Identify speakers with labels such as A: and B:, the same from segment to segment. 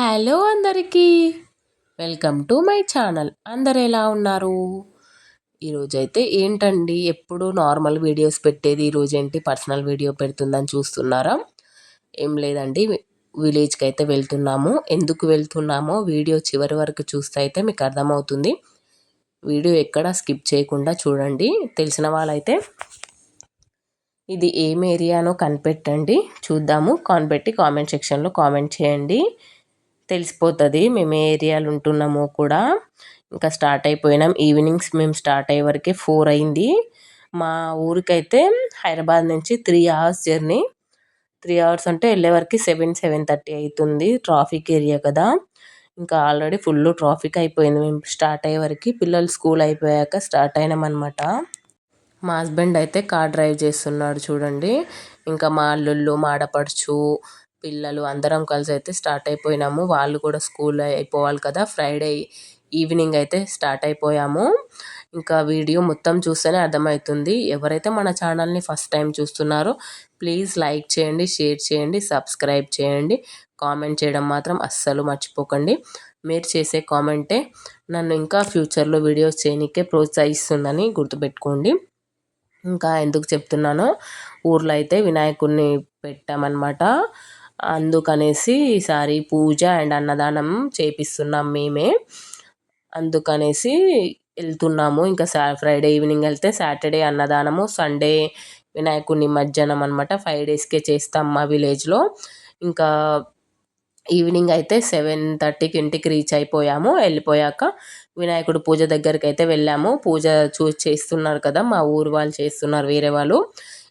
A: Hello అందరికీ. Welcome to my channel. అందరు ఎలా ఉన్నారు? ఈరోజైతే ఏంటండి? ఎప్పుడు నార్మల్ వీడియోస్ పెట్టేది ఈరోజు ఏంటి? పర్సనల్ వీడియో పెడుతుందని చూస్తున్నారా? ఏం లేదండి. విలేజ్కి అయితే వెళ్తున్నాము. ఎందుకు వెళ్తున్నామో వీడియో చివరి వరకు చూస్తే అయితే మీకు అర్థమవుతుంది. వీడియో ఎక్కడ స్కిప్ చేయకుండా చూడండి. తెలిసిన వాళ్ళైతే ఇది ఏం ఏరియానో కనిపెట్టండి. చూద్దాము. కనిపెట్టి కామెంట్ సెక్షన్లో కామెంట్ చేయండి. తెలిసిపోతుంది. మేము ఏ ఏరియాలో ఉంటున్నామో కూడా. ఇంకా స్టార్ట్ అయిపోయినాం. ఈవినింగ్స్ మేము స్టార్ట్ అయ్యే వరకే ఫోర్ అయింది. మా ఊరికైతే హైదరాబాద్ నుంచి three hours journey. Three hours అంటే వెళ్ళే వరకు సెవెన్ సెవెన్ థర్టీ అవుతుంది ట్రాఫిక్ ఏరియా కదా. ఇంకా ఆల్రెడీ ఫుల్ ట్రాఫిక్ అయిపోయింది. మేము స్టార్ట్ అయ్యే వరకు పిల్లలు స్కూల్ అయిపోయాక స్టార్ట్ అయినాం అనమాట మా హస్బెండ్ అయితే కార్ డ్రైవ్ చేస్తున్నాడు చూడండి. ఇంకా మా అల్లుళ్ళు మా ఆడపడుచు పిల్లలు అందరం కలిసి అయితే స్టార్ట్ అయిపోయినాము. వాళ్ళు కూడా స్కూల్ అయిపోవాలి కదా. ఫ్రైడే ఈవినింగ్ అయితే స్టార్ట్ అయిపోయాము. ఇంకా వీడియో మొత్తం చూస్తేనే అర్థమవుతుంది. ఎవరైతే మన ఛానల్ని ఫస్ట్ టైం చూస్తున్నారో ప్లీజ్ లైక్ చేయండి షేర్ చేయండి సబ్స్క్రైబ్ చేయండి. కామెంట్ చేయడం మాత్రం అస్సలు మర్చిపోకండి. మీరు చేసే కామెంటే నన్ను ఇంకా ఫ్యూచర్లో వీడియోస్ చేయనికే ప్రోత్సహిస్తుందని గుర్తుపెట్టుకోండి. ఇంకా ఎందుకు చెప్తున్నానో ఊర్లో అయితే వినాయకుడిని పెట్టామన్నమాట. అందుకనేసి ఈసారి పూజ అండ్ అన్నదానం చేపిస్తున్నాం మేమే. అందుకనేసి వెళ్తున్నాము ఇంకా సా ఫ్రైడే ఈవినింగ్ వెళ్తే సాటర్డే అన్నదానము సండే వినాయకుడి నిమజ్జనం అనమాట ఫైవ్ డేస్కే చేస్తాం మా విలేజ్లో. ఇంకా ఈవినింగ్ అయితే సెవెన్ థర్టీకి ఇంటికి రీచ్ అయిపోయాము. వెళ్ళిపోయాక వినాయకుడు పూజ దగ్గరికి అయితే వెళ్ళాము. పూజ చూ చేస్తున్నారు కదా మా ఊరు వాళ్ళు చేస్తున్నారు వేరే వాళ్ళు.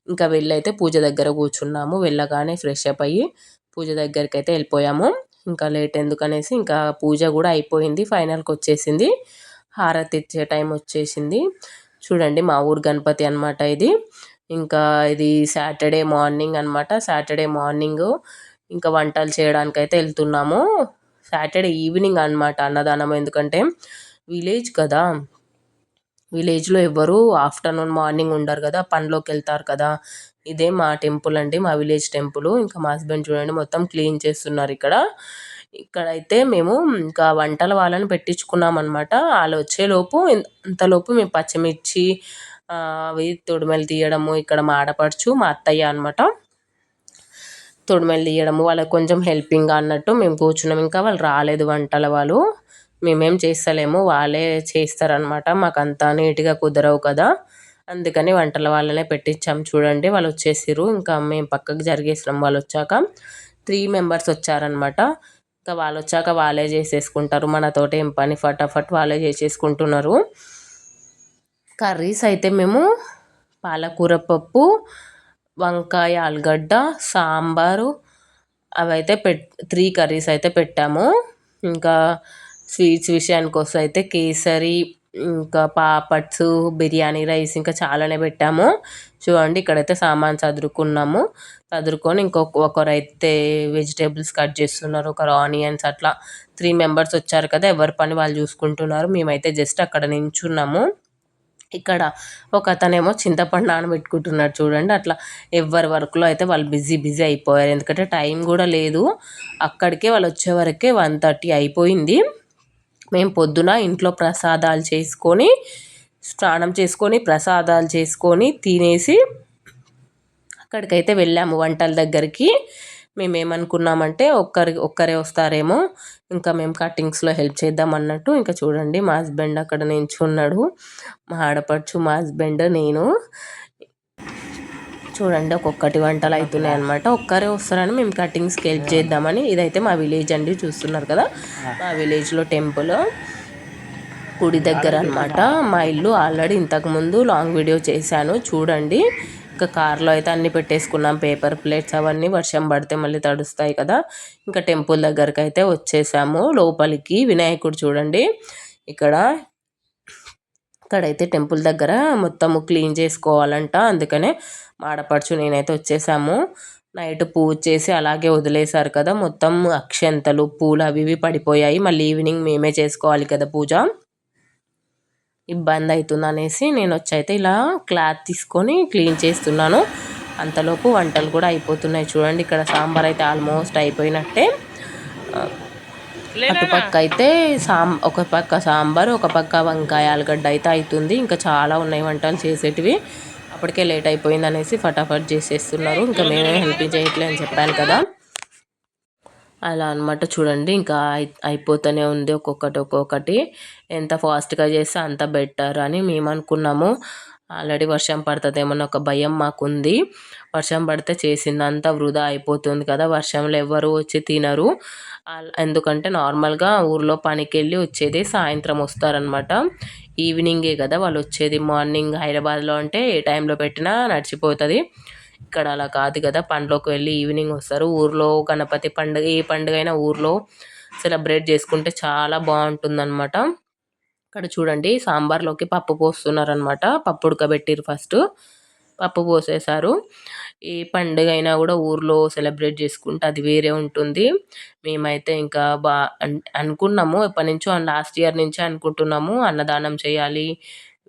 A: ఇంకా వెళ్ళైతే పూజ దగ్గర కూర్చున్నాము. వెళ్ళగానే ఫ్రెష్ అప్ అయ్యి పూజ దగ్గరికి అయితే వెళ్ళిపోయాము. ఇంకా లేట్ ఎందుకనేసి ఇంకా పూజ కూడా అయిపోయింది. ఫైనల్కి వచ్చేసింది. హారతి ఇచ్చే టైం వచ్చేసింది. చూడండి మా ఊరు గణపతి అనమాట ఇది. ఇంకా ఇది సాటర్డే మార్నింగ్ అనమాట సాటర్డే మార్నింగ్ ఇంకా వంటలు చేయడానికి అయితే వెళ్తున్నాము. సాటర్డే ఈవినింగ్ అనమాట అన్నదానం. ఎందుకంటే విలేజ్ కదా. విలేజ్లో ఎవ్వరు ఆఫ్టర్నూన్ మార్నింగ్ ఉండరు కదా. పనిలోకి వెళ్తారు కదా. ఇదే మా టెంపుల్ అండి మా విలేజ్ టెంపుల్. ఇంకా మా హస్బెండ్ చూడండి మొత్తం క్లీన్ చేస్తున్నారు ఇక్కడ. ఇక్కడైతే మేము ఇంకా వంటల వాళ్ళని పెట్టించుకున్నాం అనమాట వాళ్ళు వచ్చేలోపు అంతలోపు మేము పచ్చిమిర్చి అవి తొడిమెలు తీయడము ఇక్కడ మా ఆడపడుచు మా అత్తయ్య అనమాట తొడిమెలు తీయడము వాళ్ళకి కొంచెం హెల్పింగ్ అన్నట్టు మేము కూర్చున్నాం. ఇంకా వాళ్ళు రాలేదు వంటల వాళ్ళు. మేమేం చేస్తలేము వాళ్ళే చేస్తారనమాట మాకు అంత నీట్గా కుదరవు కదా. అందుకని వంటల వాళ్ళనే పెట్టించాం. చూడండి వాళ్ళు వచ్చేసారు ఇంకా మేము పక్కకు జరిగేసినాం. వాళ్ళు వచ్చాక త్రీ మెంబర్స్ వచ్చారనమాట ఇంకా వాళ్ళు వచ్చాక వాళ్ళే చేసేసుకుంటారు. మనతోటి ఏం పని? ఫటాఫట్ వాళ్ళే చేసేసుకుంటున్నారు. కర్రీస్ అయితే మేము పాలకూర పప్పు వంకాయ ఆలుగడ్డ సాంబారు అవైతే పెట్ త్రీ కర్రీస్ అయితే పెట్టాము. ఇంకా స్వీట్స్ విషయానికి వస్తే అయితే కేసరి ఇంకా పాపడ్స్ బిర్యానీ రైస్ ఇంకా చాలానే పెట్టాము. చూడండి ఇక్కడైతే సామాన్ చదురుకున్నాము చదురుకొని ఇంకొక ఒకరైతే వెజిటేబుల్స్ కట్ చేస్తున్నారు ఒకరు ఆనియన్స్ అట్లా. త్రీ మెంబర్స్ వచ్చారు కదా ఎవరి పని వాళ్ళు చూసుకుంటున్నారు. మేమైతే జస్ట్ అక్కడ నించున్నాము. ఇక్కడ ఒక అతనేమో చింతపండు నానబెట్టుకుంటున్నాడు చూడండి అట్లా. ఎవరి వర్క్లో అయితే వాళ్ళు బిజీ బిజీ అయిపోయారు. ఎందుకంటే టైం కూడా లేదు. అక్కడికే వాళ్ళు వచ్చే వరకే వన్ థర్టీ అయిపోయింది. మేము పొద్దున ఇంట్లో ప్రసాదాలు చేసుకొని స్నానం చేసుకొని ప్రసాదాలు చేసుకొని తినేసి అక్కడికైతే వెళ్ళాము వంటల దగ్గరికి. మేము ఏమనుకున్నామంటే ఒక్కరి ఒక్కరే వస్తారేమో ఇంకా మేము కటింగ్స్లో హెల్ప్ చేద్దాం అన్నట్టు. ఇంకా చూడండి మా హస్బెండ్ అక్కడ నించున్నాడు. మా ఆడపడుచు మా హస్బెండ్ నేను. చూడండి ఒక్కొక్కటి వంటలు అవుతున్నాయి అనమాట ఒక్కరే వస్తారని మేము కటింగ్స్కి హెల్ప్ చేద్దామని ఇదైతే మా విలేజ్ అండి చూస్తున్నారు కదా. మా విలేజ్లో టెంపుల్ గుడి దగ్గర అనమాట మా ఇల్లు ఆల్రెడీ ఇంతకుముందు లాంగ్ వీడియో చేశాను చూడండి. ఇంకా కార్లో అయితే అన్నీ పెట్టేసుకున్నాం పేపర్ ప్లేట్స్ అవన్నీ వర్షం పడితే మళ్ళీ తడుస్తాయి కదా. ఇంకా టెంపుల్ దగ్గరకు అయితే వచ్చేసాము. లోపలికి వినాయకుడు చూడండి. ఇక్కడ ఇక్కడైతే టెంపుల్ దగ్గర మొత్తము క్లీన్ చేసుకోవాలంట. అందుకనే మాడపడుచు నేనైతే వచ్చేసాము. నైట్ పూజ చేసి అలాగే వదిలేశారు కదా మొత్తం అక్షంతలు పూలు అవి ఇవి పడిపోయాయి. మళ్ళీ ఈవినింగ్ మేమే చేసుకోవాలి కదా పూజ. ఇబ్బంది అవుతుంది అనేసి నేను వచ్చి అయితే ఇలా క్లాత్ తీసుకొని క్లీన్ చేస్తున్నాను. అంతలోపు వంటలు కూడా అయిపోతున్నాయి చూడండి. ఇక్కడ సాంబార్ అయితే ఆల్మోస్ట్ అయిపోయినట్టే. అటుపక్క అయితే సాం ఒక పక్క సాంబార్ ఒక పక్క వంకాయ ఆలుగడ్డ అయితే అవుతుంది. ఇంకా చాలా ఉన్నాయి వంటలు చేసేటివి. అప్పటికే లేట్ అయిపోయింది అనేసి ఫటాఫట్ చేసేస్తున్నారు. ఇంకా మేమే హెల్ప్ చేయట్లే అని చెప్పాను కదా. అలా అనమాట చూడండి ఇంకా అయిపోతూనే ఉంది ఒక్కొక్కటి ఒక్కొక్కటి. ఎంత ఫాస్ట్గా చేస్తే అంత బెటర్ అని మేము అనుకున్నాము ఆల్రెడీ వర్షం పడుతుందేమన్న ఒక భయం మాకుంది. వర్షం పడితే చేసిందంతా వృధా అయిపోతుంది కదా వర్షంలో ఎవరు వచ్చి తినరు. ఎందుకంటే నార్మల్గా ఊర్లో పనికి వెళ్ళి వచ్చేది సాయంత్రం వస్తారనమాట ఈవినింగే కదా వాళ్ళు వచ్చేది మార్నింగ్ హైదరాబాద్లో అంటే ఏ టైంలో పెట్టినా నడిచిపోతుంది. ఇక్కడ అలా కాదు కదా పండ్లోకి వెళ్ళి ఈవినింగ్ వస్తారు. ఊర్లో గణపతి పండుగ ఏ పండుగ అయినా ఊర్లో సెలబ్రేట్ చేసుకుంటే చాలా బాగుంటుందన్నమాట. ఇక్కడ చూడండి సాంబార్లోకి పప్పు పోస్తున్నారనమాట పప్పు ఉడకబెట్టిరు ఫస్ట్. పప్పు పోసేసారు ఏ పండుగ అయినా కూడా ఊర్లో సెలబ్రేట్ చేసుకుంటే అది వేరే ఉంటుంది. మేమైతే ఇంకా బా అనుకున్నాము. ఎప్పటి నుంచో లాస్ట్ ఇయర్ నుంచే అనుకుంటున్నాము. అన్నదానం చేయాలి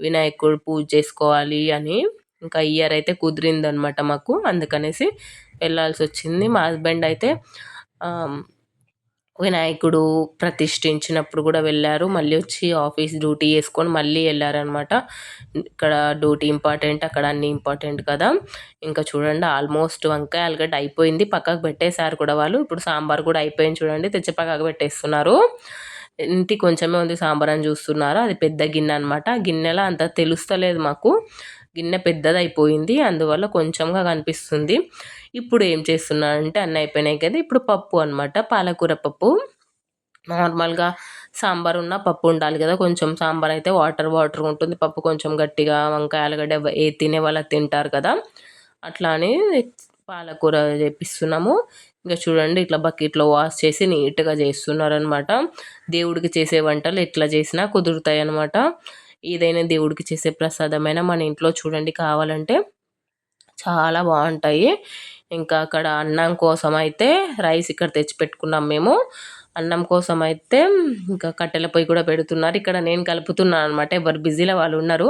A: వినాయకుడు పూజ చేసుకోవాలి అని. ఇంకా ఇయర్ అయితే కుదిరిందనమాట మాకు. అందుకనేసి వెళ్ళాల్సి వచ్చింది మా హస్బెండ్ అయితే వినాయకుడు ప్రతిష్ఠించినప్పుడు కూడా వెళ్ళారు. మళ్ళీ వచ్చి ఆఫీస్ డ్యూటీ చేసుకొని మళ్ళీ వెళ్ళారనమాట ఇక్కడ డ్యూటీ ఇంపార్టెంట్ అక్కడ అన్నీ ఇంపార్టెంట్ కదా. ఇంకా చూడండి ఆల్మోస్ట్ వంకాయ ఆలుగడ్డ అయిపోయింది. పక్కకు పెట్టేశారు కూడా వాళ్ళు. ఇప్పుడు సాంబార్ కూడా అయిపోయింది చూడండి. తెచ్చి పక్కకు పెట్టేస్తున్నారు. ఇంటి కొంచెమే ఉంది సాంబార్ అని చూస్తున్నారు. అది పెద్ద గిన్నె అనమాట గిన్నెలో అంత తెలుస్తలేదు మాకు. గిన్నె పెద్దదైపోయింది అందువల్ల కొంచెంగా కనిపిస్తుంది. ఇప్పుడు ఏం చేస్తున్నానంటే అన్నీ అయిపోయినాయి కదా ఇప్పుడు పప్పు అనమాట పాలకూర పప్పు. నార్మల్గా సాంబార్ ఉన్న పప్పు ఉండాలి కదా కొంచెం సాంబార్ అయితే వాటర్ వాటర్ ఉంటుంది పప్పు కొంచెం గట్టిగా వంకాయ ఆలుగడ్డ ఏ తినే వాళ్ళకి తింటారు కదా. అట్లా అని పాలకూర చేపిస్తున్నాము. ఇంకా చూడండి ఇట్లా బకెట్లో వాష్ చేసి నీట్గా చేస్తున్నారనమాట దేవుడికి చేసే వంటలు ఎట్లా చేసినా కుదురుతాయి అనమాట ఏదైనా దేవుడికి చేసే ప్రసాదమైన మన ఇంట్లో చూడండి కావాలంటే చాలా బాగుంటాయి. ఇంకా అక్కడ అన్నం కోసం అయితే రైస్ ఇక్కడ తెచ్చి పెట్టుకున్నాం మేము. అన్నం కోసం అయితే ఇంకా కట్టెల పొయ్యి కూడా పెడుతున్నారు. ఇక్కడ నేను కలుపుతున్నాను అనమాట ఎవరు బిజీలో వాళ్ళు ఉన్నారు.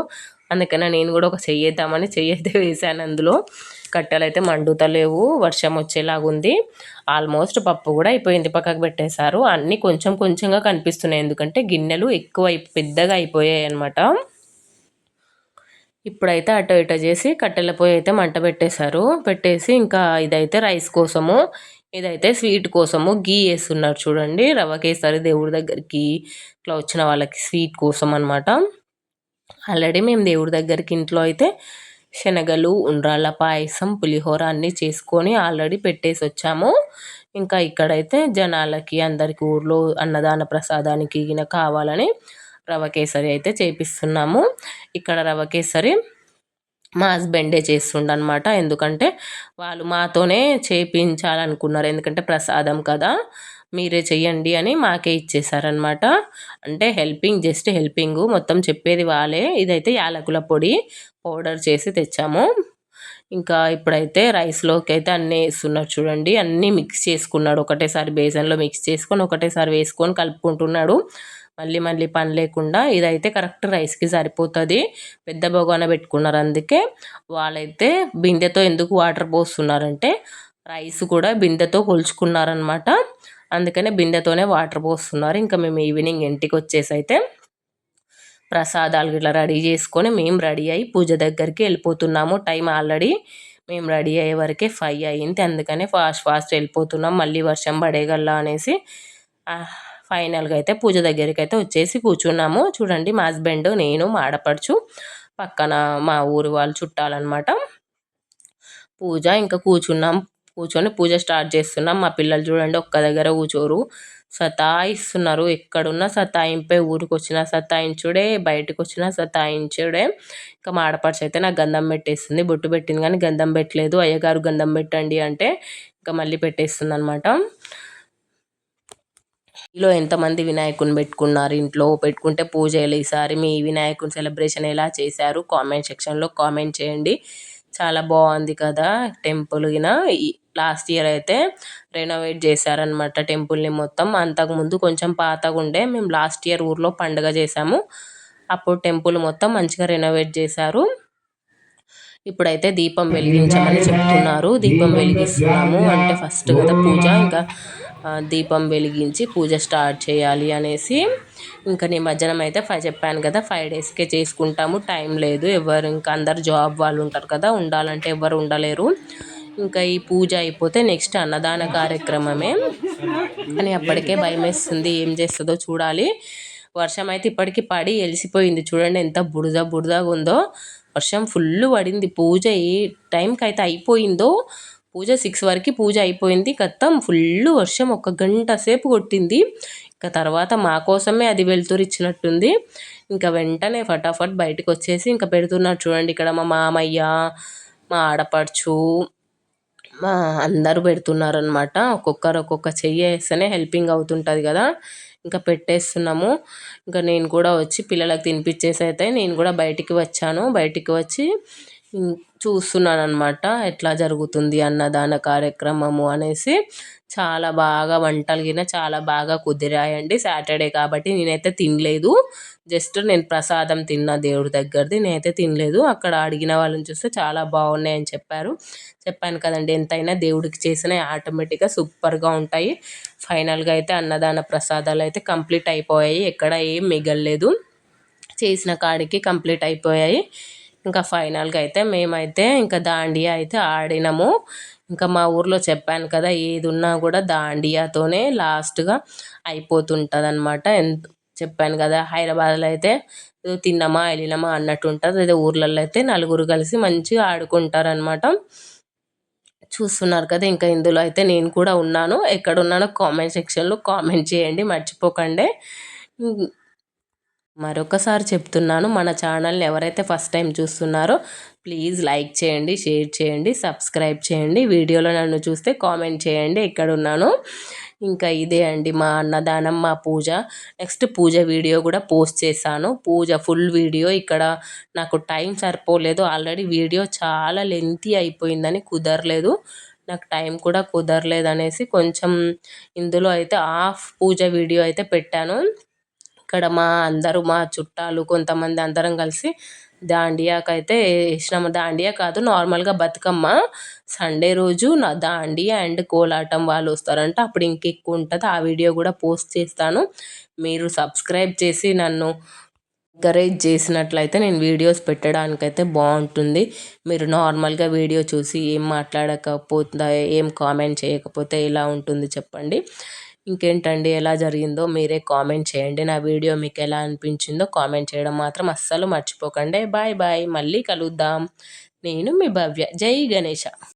A: అందుకనే నేను కూడా ఒక చెయ్యేద్దామని చెయ్యైతే వేసాను అందులో. కట్టెలు అయితే మండుతలేవు వర్షం వచ్చేలాగుంది ఆల్మోస్ట్ పప్పు కూడా అయిపోయింది పక్కకు పెట్టేశారు. అన్నీ కొంచెం కొంచెంగా కనిపిస్తున్నాయి ఎందుకంటే గిన్నెలు ఎక్కువ పెద్దగా అయిపోయాయి అనమాట ఇప్పుడైతే అటు ఇటు చేసి కట్టెల పొయ్యి అయితే మంట పెట్టేశారు. పెట్టేసి ఇంకా ఇదైతే రైస్ కోసము ఇదైతే స్వీట్ కోసము గీ వేస్తున్నారు చూడండి. రవ్వకేసారి దేవుడి దగ్గరికి ఇట్లా వచ్చిన వాళ్ళకి స్వీట్ కోసం అనమాట ఆల్రెడీ మేము దేవుడి దగ్గరికి ఇంట్లో అయితే శనగలు ఉండ్రాళ్ళ పాయసం పులిహోర అన్నీ చేసుకొని ఆల్రెడీ పెట్టేసి వచ్చాము. ఇంకా ఇక్కడైతే జనాలకి అందరికి ఊర్లో అన్నదాన ప్రసాదానికి కావాలని రవ కేసరి అయితే చేపిస్తున్నాము. ఇక్కడ రవ కేసరి మా హస్బెండే చేస్తుండనమాట ఎందుకంటే వాళ్ళు మాతోనే చేపించాలనుకున్నారు. ఎందుకంటే ప్రసాదం కదా. మీరే చెయ్యండి అని మాకే ఇచ్చేసారనమాట అంటే హెల్పింగ్ జస్ట్ హెల్పింగ్ మొత్తం చెప్పేది వాళ్ళే. ఇదైతే యాలకుల పొడి పౌడర్ చేసి తెచ్చాము. ఇంకా ఇప్పుడైతే రైస్లోకి అయితే అన్నీ వేస్తున్నారు చూడండి. అన్నీ మిక్స్ చేసుకున్నాడు. ఒకటేసారి బేసన్లో మిక్స్ చేసుకొని ఒకటేసారి వేసుకొని కలుపుకుంటున్నాడు. మళ్ళీ మళ్ళీ పని లేకుండా ఇదైతే కరెక్ట్ రైస్కి సరిపోతుంది. పెద్ద బగోన పెట్టుకున్నారు అందుకే. వాళ్ళైతే బిందెతో ఎందుకు వాటర్ పోస్తున్నారంటే రైస్ కూడా బిందెతో కొలుచుకున్నారనమాట అందుకనే బిందెతోనే వాటర్ పోస్తున్నారు. ఇంకా మేము ఈవినింగ్ ఇంటికి వచ్చేసి అయితే ప్రసాదాలు ఇట్లా రెడీ చేసుకొని మేము రెడీ అయ్యి పూజ దగ్గరికి వెళ్ళిపోతున్నాము. టైం ఆల్రెడీ మేము రెడీ అయ్యే వరకే ఫైవ్ అయ్యింది. అందుకనే ఫాస్ట్ ఫాస్ట్ వెళ్ళిపోతున్నాం. మళ్ళీ వర్షం పడేగల్లా అనేసి ఫైనల్గా అయితే పూజ దగ్గరికి అయితే వచ్చేసి కూర్చున్నాము. చూడండి మా హస్బెండ్ నేను మా ఆడపడుచు పక్కన మా ఊరు వాళ్ళు చుట్టాలన్నమాట. పూజ ఇంకా కూర్చున్నాం. కూర్చొని పూజ స్టార్ట్ చేస్తున్నాం. మా పిల్లలు చూడండి ఒక్క దగ్గర కూర్చోరు. సతాయిస్తున్నారు. ఎక్కడున్నా సతాయింపే ఊరికి వచ్చినా సతాయించుడే బయటకు వచ్చినా సతాయించుడే. ఇంకా మా ఆడపడుచు అయితే నాకు గంధం పెట్టేస్తుంది. బొట్టు పెట్టింది కానీ గంధం పెట్టలేదు. అయ్యగారు గంధం పెట్టండి అంటే ఇంకా మళ్ళీ పెట్టేస్తుంది అనమాట మీలో ఎంతమంది వినాయకుని పెట్టుకున్నారు? ఇంట్లో పెట్టుకుంటే పూజలు ఈసారి మీ వినాయకుని సెలబ్రేషన్ ఎలా చేశారు? కామెంట్ సెక్షన్లో కామెంట్ చేయండి. చాలా బాగుంది కదా టెంపుల్ గిన లాస్ట్ ఇయర్ అయితే రెనోవేట్ చేశారనమాట టెంపుల్ని మొత్తం. అంతకుముందు కొంచెం పాతగా ఉండే మేము లాస్ట్ ఇయర్ ఊర్లో పండగ చేసాము అప్పుడు టెంపుల్ మొత్తం మంచిగా రెనోవేట్ చేశారు. ఇప్పుడైతే దీపం వెలిగించమని చెప్తున్నారు. దీపం వెలిగిస్తున్నాము. అంటే ఫస్ట్ కదా పూజ. ఇంకా దీపం వెలిగించి పూజ స్టార్ట్ చేయాలి అనేసి. ఇంకా నిమజ్జనం అయితే ఫైవ్ చెప్పాను కదా ఫైవ్ డేస్కే చేసుకుంటాము. టైం లేదు. ఎవరు ఇంకా అందరు జాబ్ వాళ్ళు ఉంటారు కదా ఉండాలంటే ఎవరు ఉండలేరు. ఇంకా ఈ పూజ అయిపోతే నెక్స్ట్ అన్నదాన కార్యక్రమమే. అని అప్పటికే భయం వేస్తుంది ఏం చేస్తుందో చూడాలి. వర్షం అయితే ఇప్పటికి పడి ఎలిసిపోయింది. చూడండి ఎంత బురద బురదగా ఉందో. వర్షం ఫుల్ పడింది. పూజ ఏ టైంకి అయితే అయిపోయిందో పూజ సిక్స్ వరకు పూజ అయిపోయింది. కత్తం ఫుల్ వర్షం ఒక గంట సేపు కొట్టింది. ఇంకా తర్వాత మా కోసమే అది వెళ్తురు ఇచ్చినట్టుంది. ఇంకా వెంటనే ఫటాఫట్ బయటకు వచ్చేసి ఇంకా పెడుతున్నారు. చూడండి ఇక్కడ మా మామయ్య మా ఆడపడుచు అందరూ పెడుతున్నారు అనమాట ఒక్కొక్కరు ఒక్కొక్క చెయ్యి వేస్తేనే హెల్పింగ్ అవుతుంటుంది కదా. ఇంకా పెట్టేస్తున్నాము. ఇంకా నేను కూడా వచ్చి పిల్లలకు తినిపించేసి అయితే నేను కూడా బయటికి వచ్చాను. బయటికి వచ్చి చూస్తున్నాను అనమాట ఎట్లా జరుగుతుంది అన్నదాన కార్యక్రమము అనేసి చాలా బాగా వంటలు గిన చాలా బాగా కుదిరాయండి. సాటర్డే కాబట్టి నేనైతే తినలేదు. జస్ట్ నేను ప్రసాదం తిన్న దేవుడి దగ్గరది నేనైతే తినలేదు. అక్కడ అడిగిన వాళ్ళని చూస్తే చాలా బాగున్నాయని చెప్పారు. చెప్పాను కదండి ఎంతైనా దేవుడికి చేసిన ఆటోమేటిక్గా సూపర్గా ఉంటాయి. ఫైనల్గా అయితే అన్నదాన ప్రసాదాలు అయితే కంప్లీట్ అయిపోయాయి. ఎక్కడ ఏం మిగలలేదు. చేసిన కాడికి కంప్లీట్ అయిపోయాయి. ఇంకా ఫైనల్గా అయితే మేమైతే ఇంకా దాండియా అయితే ఆడినాము. ఇంకా మా ఊర్లో చెప్పాను కదా ఏది ఉన్నా కూడా దాండియాతోనే లాస్ట్గా అయిపోతుంటుంది అనమాట ఎంత చెప్పాను కదా హైదరాబాద్లో అయితే తిన్నామా వెళ్ళినామా అన్నట్టు ఉంటుంది అదే ఊర్లలో అయితే నలుగురు కలిసి మంచిగా ఆడుకుంటారు అనమాట చూస్తున్నారు కదా ఇంకా ఇందులో అయితే నేను కూడా ఉన్నాను. ఎక్కడ ఉన్నానో కామెంట్ సెక్షన్లో కామెంట్ చేయండి మర్చిపోకండి. మరొకసారి చెప్తున్నాను. మన ఛానల్ని ఎవరైతే ఫస్ట్ టైం చూస్తున్నారో ప్లీజ్ లైక్ చేయండి షేర్ చేయండి సబ్స్క్రైబ్ చేయండి. వీడియోలో నన్ను చూస్తే కామెంట్ చేయండి. ఎక్కడున్నానో? ఇంకా ఇదే అండి మా అన్నదానం మా పూజ. నెక్స్ట్ పూజ వీడియో కూడా పోస్ట్ చేశాను. పూజ ఫుల్ వీడియో. ఇక్కడ నాకు టైం సరిపోలేదు. ఆల్రెడీ వీడియో చాలా లెంతీ అయిపోయిందని కుదరలేదు. నాకు టైం కూడా కుదరలేదు అనేసి కొంచెం ఇందులో అయితే హాఫ్ పూజ వీడియో అయితే పెట్టాను. ఇక్కడ మా అందరూ మా చుట్టాలు కొంతమంది అందరం కలిసి దాండియాకైతే వేసినాము దాండియా కాదు నార్మల్గా బతుకమ్మ సండే రోజు నా దాండియా అండ్ కోలాటం వాళ్ళు వస్తారంట. అప్పుడు ఇంకెక్కువ ఉంటుంది. ఆ వీడియో కూడా పోస్ట్ చేస్తాను. మీరు సబ్స్క్రైబ్ చేసి నన్ను ఎంకరేజ్ చేసినట్లయితే నేను వీడియోస్ పెట్టడానికైతే బాగుంటుంది. మీరు నార్మల్గా వీడియో చూసి ఏం మాట్లాడకపోతే ఏం కామెంట్ చేయకపోతే ఎలా ఉంటుంది చెప్పండి. ఇంకేంటండి? ఎలా జరిగిందో మీరే కామెంట్ చేయండి. నా వీడియో మీకు ఎలా అనిపించిందో కామెంట్ చేయడం మాత్రం అస్సలు మర్చిపోకండి. Bye bye. మళ్ళీ కలుద్దాం. నేను మీ భవ్య. జై గణేష.